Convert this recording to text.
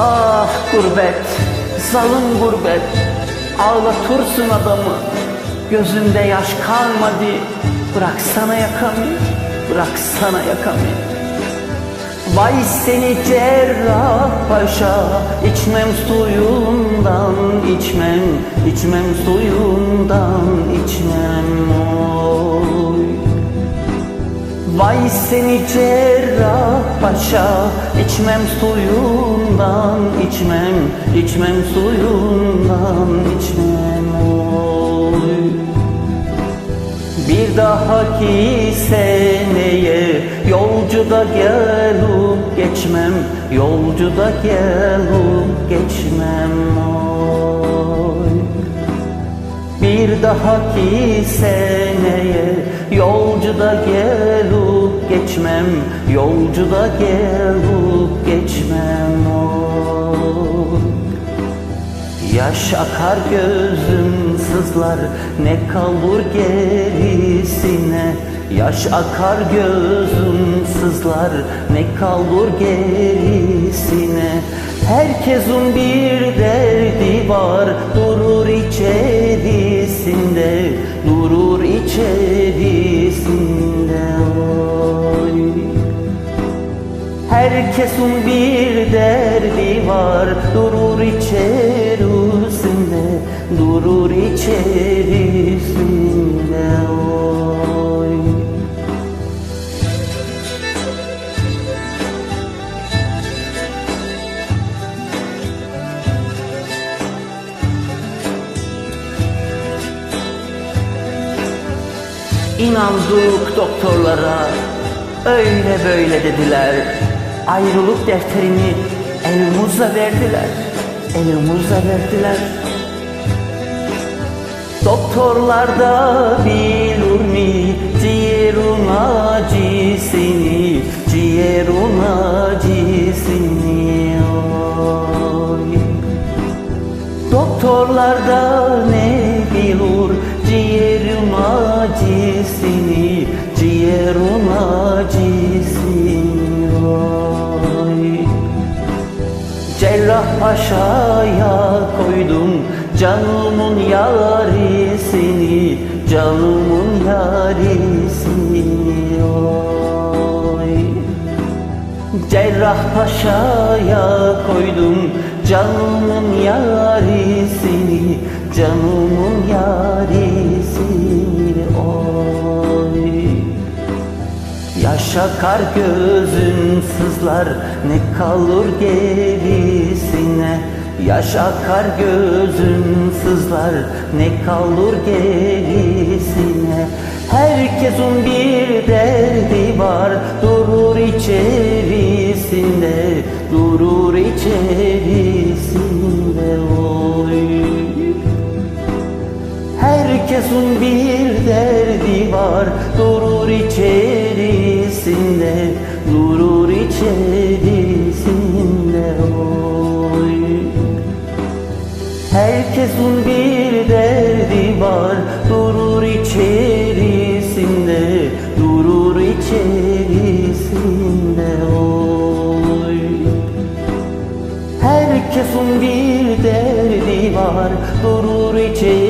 Ah gurbet, zalim gurbet. Ağlatırsın adamı. Gözünde yaş kalmadı. Bıraksana yakamı Bıraksana yakamı. Vay seni cerrah paşa. İçmem suyundan içmem içmem suyundan içmem. Oy. Vay seni cerrah paşa içmem suyundan içmem içmem suyundan içmem oy. Bir dahaki seneye yolcuda gelip geçmem Yolcuda gelip geçmem oy. Bir dahaki seneye yolcuda gelip geçmem Yolcuda gelip geçmem. Oy Yaş akar gözüm sızlar ne kalır gerisine? Yaş akar gözüm sızlar ne kalır gerisine? Herkesin bir derdi var durur içerisinde Durur içerisinde Herkesin bir derdi var. Durur içerisinde Durur içerisinde oy. İnandık doktorlara. Öyle böyle dediler Ayrılık defterini elimize verdiler. Elimize verdiler. Doktorlar da bilir mi? Ciğerin acısını Ciğerin acısını. Oy. Ne bilir ciğerin acısını Ciğerin acısını Paşa'ya koydum canımın yarisini Canımın yarisini. Oy. Cerrah Paşa'ya koydum canımın yarisini Canımın yarisini. Oy. Yaş akar gözün sızlar ne kalır gerisine? Yaş akar gözün sızlar. Ne kalır gerisine? Herkesin bir derdi var. Durur içerisinde Durur içerisinde. Oy. Herkesin bir derdi Herkesin bir derdi var. Durur içerisinde Durur içerisinde oy. Herkesin bir derdi var. Durur içerisinde